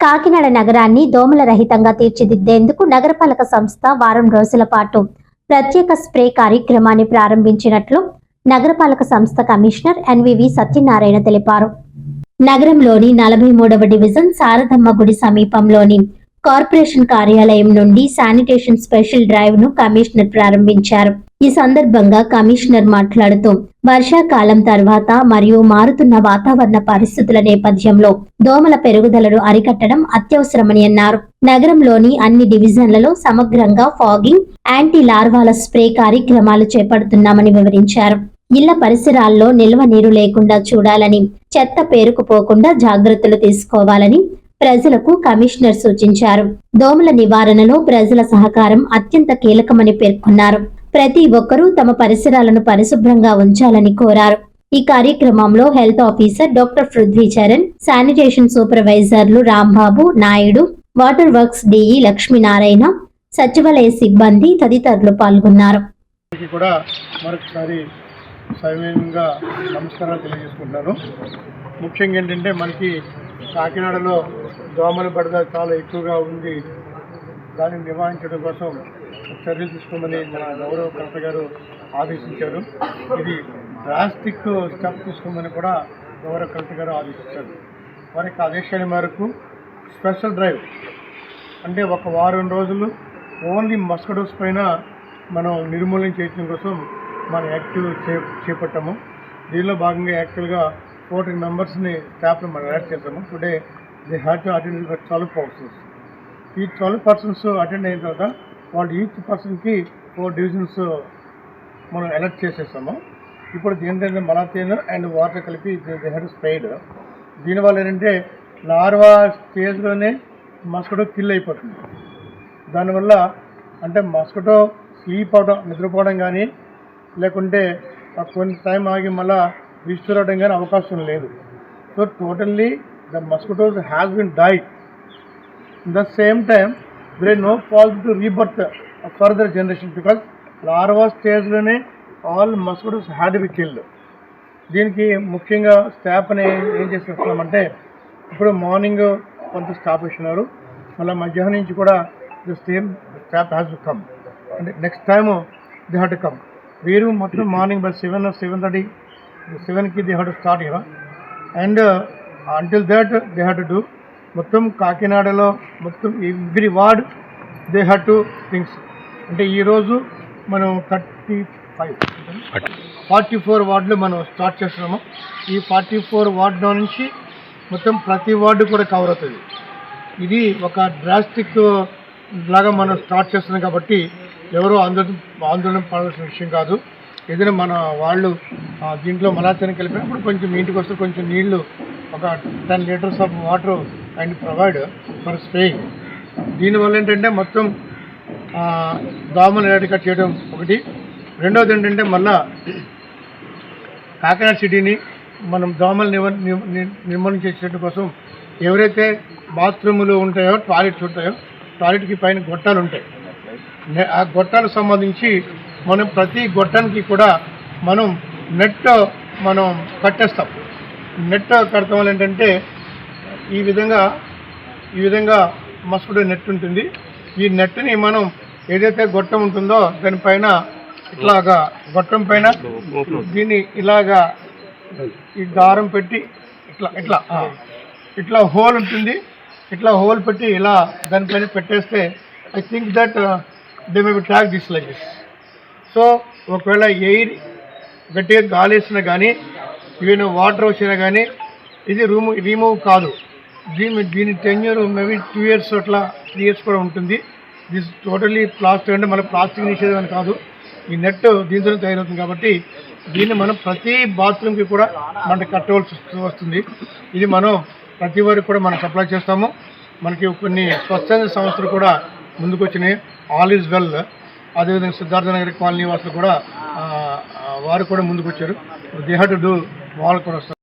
కాకినాడ నగరాన్ని దోమల రహితంగా తీర్చిదిద్దేందుకు నగరపాలక సంస్థ వారం రోజుల పాటు ప్రత్యేక స్ప్రే కార్యక్రమాన్ని ప్రారంభించినట్లు నగరపాలక సంస్థ కమిషనర్ ఎన్వివి సత్యనారాయణ తెలిపారు. నగరంలోని నలభై మూడవ డివిజన్ శారదమ్మ గుడి సమీపంలోని కార్పొరేషన్ కార్యాలయం నుండి శానిటేషన్ స్పెషల్ డ్రైవ్ను కమిషనర్ ప్రారంభించారు. ఈ సందర్భంగా కమిషనర్ మాట్లాడుతూ వర్షాకాలం తర్వాత మరియు మారుతున్న వాతావరణ పరిస్థితుల నేపథ్యంలో దోమల పెరుగుదలను అరికట్టడం అత్యవసరమని అన్నారు. నగరంలోని అన్ని డివిజన్లలో సమగ్రంగా ఫాగింగ్ యాంటీ లార్వాల స్ప్రే కార్యక్రమాలు చేపడుతున్నామని వివరించారు. ఇళ్ళ పరిసరాల్లో నిల్వ నీరు లేకుండా చూడాలని చెత్త పేరుకుపోకుండా జాగ్రత్తలు తీసుకోవాలని ప్రజలకు కమిషనర్ సూచించారు. దోమల నివారణలో ప్రజల సహకారం అత్యంత కీలకమని పేర్కొన్నారు. ప్రతి ఒక్కరూ తమ పరిసరాలను పరిశుభ్రంగా ఉంచాలని కోరారు. ఈ కార్యక్రమంలో health officer doctor Prithvi Charan sanitation సూపర్వైజర్లు Rambabu Naidu water works DE Lakshminarayana సచివాలయ సిబ్బంది తదితరులు పాల్గొన్నారు. కూడా మరొకసారి సవినయంగా నమస్కారాలు తెలియజేసుకుంటున్నాను. ముఖ్యంగా ఏంటంటే మనకి కాకినాడలో దోమల బడద చాలా ఎక్కువగా ఉంది. దానిని నివారించడం కోసం చర్యలు తీసుకోమని మన గౌరవ కలెక్టర్ గారు ఆదేశించారు. ఇది డ్రాస్టిక్ స్టెప్ తీసుకోమని కూడా గౌరవ కలెక్టర్ గారు ఆదేశించారు. వారికి ఆదేశాల మేరకు స్పెషల్ డ్రైవ్ అంటే ఒక వారం రోజులు ఓన్లీ మస్కడోస్ పైన మనం నిర్మూలన చేయడం కోసం మనం యాక్టివ్ చే చేపట్టాము. దీనిలో భాగంగా యాక్చువల్గా ఫోర్టీన్ మెంబర్స్ని స్టాఫ్ని మనం యాడ్ చేసాము today they had to attend twelve persons ఈ ట్వెల్వ్ పర్సన్స్ అటెండ్ అయిన తర్వాత వాళ్ళు ఈచ్ పర్సన్కి ఫోర్ డివిజన్స్ మనం అలర్ట్ చేసేసాము. ఇప్పుడు ఏంటంటే మలాతేన్ అండ్ వాటర్ కలిపి దే హ్యాడ్ స్ప్రైడ్ దీనివల్ల ఏంటంటే లార్వా స్టేజ్లోనే మస్కటో కిల్ అయిపోతుంది. దానివల్ల అంటే మస్కటో స్లీప్ అవడం నిద్రపోవడం కానీ లేకుంటే ఆ టైం ఆగి మళ్ళీ రిస్టోర్ కానీ అవకాశం లేదు. So totally the mosquitoes has been died in the same time there is no possible to rebirth further generation because larva స్టేజ్లోనే all mosquitoes had be killed దీనికి ముఖ్యంగా స్టాఫ్ని ఏం చేసేస్తున్నామంటే ఇప్పుడు మార్నింగ్ కొంత స్టాఫ్ ఇస్తున్నారు మళ్ళీ మధ్యాహ్నం నుంచి కూడా the same staff has to come అంటే next time they had to come వీరు మొత్తం morning by seven seven thirty సెవెన్కి they had to start here and until that they had to do మొత్తం కాకినాడలో మొత్తం every ward they had to things అంటే ఈరోజు మనం థర్టీ ఫైవ్ ఫార్టీ ఫోర్ వార్డులు మనం స్టార్ట్ చేస్తున్నాము. ఈ ఫార్టీ ఫోర్ వార్డులో నుంచి మొత్తం ప్రతి వార్డు కూడా కవర్ అవుతుంది. ఇది ఒక డ్రాస్టిక్ లాగా మనం స్టార్ట్ చేస్తున్నాం కాబట్టి ఎవరో ఆందోళన ఆందోళన పడాల్సిన విషయం కాదు. ఏదైనా మన వాళ్ళు దీంట్లో మలాచని కలిపినప్పుడు కొంచెం ఇంటికి వస్తే కొంచెం నీళ్ళు ఒక ten litres of water and provide for spraying దీనివల్ల ఏంటంటే మొత్తం దోమలు ఎరటికట్ చేయడం ఒకటి. రెండవది ఏంటంటే మళ్ళా కాకినాడ సిటీని మనం దోమలు నివ ని- చేసేట నిర్మూలన కోసం ఎవరైతే బాత్రూములు ఉంటాయో టాయిలెట్స్ ఉంటాయో టాయిలెట్కి పైన గొట్టాలు ఉంటాయి. ఆ గొట్టాలకు సంబంధించి మనం ప్రతి గొట్టానికి కూడా మనం నెట్ మనం కట్టేస్తాం. నెట్ కడతాం వల్ల ఏంటంటే ఈ విధంగా ఈ విధంగా మస్కిటో నెట్ ఉంటుంది. ఈ నెట్ని మనం ఏదైతే గొట్టం ఉంటుందో దానిపైన ఇట్లాగా గొట్టం పైన దీన్ని ఇలాగా ఈ దారం పెట్టి ఇట్లా ఇట్లా ఇట్లా హోల్ ఉంటుంది. ఇట్లా హోల్ పెట్టి ఇలా దానిపైన పెట్టేస్తే I think that they may track this like so ఒకవేళ ఎయిర్ గట్టిగా గాలి వేసినా కానీ ఈవెన్ వాటర్ వచ్చినా కానీ ఇది రూమ్ రిమూవ్ కాదు. దీని దీని టెన్యూర్ మేబీ టూ ఇయర్స్ అట్లా త్రీ ఇయర్స్ కూడా ఉంటుంది. దిస్ టోటలీ ప్లాస్టిక్ అంటే మన ప్లాస్టిక్ నిషేధం అని కాదు. ఈ నెట్ దీంతో తయారవుతుంది కాబట్టి దీన్ని మనం ప్రతి బాత్రూమ్కి కూడా మనకి కట్టవలసి వస్తుంది. ఇది మనం ప్రతి వారికి కూడా మనం సప్లై చేస్తాము. మనకి కొన్ని స్వచ్ఛంద సంస్థలు కూడా ముందుకు వచ్చినాయి. ఆల్ ఈజ్ వెల్ అదేవిధంగా సిద్ధార్థ నగర్ కాలనీ వాసులు కూడా వారు కూడా ముందుకు వచ్చారు. దే హ్యావ్ టు డూ వాళ్ళు కూడా వస్తారు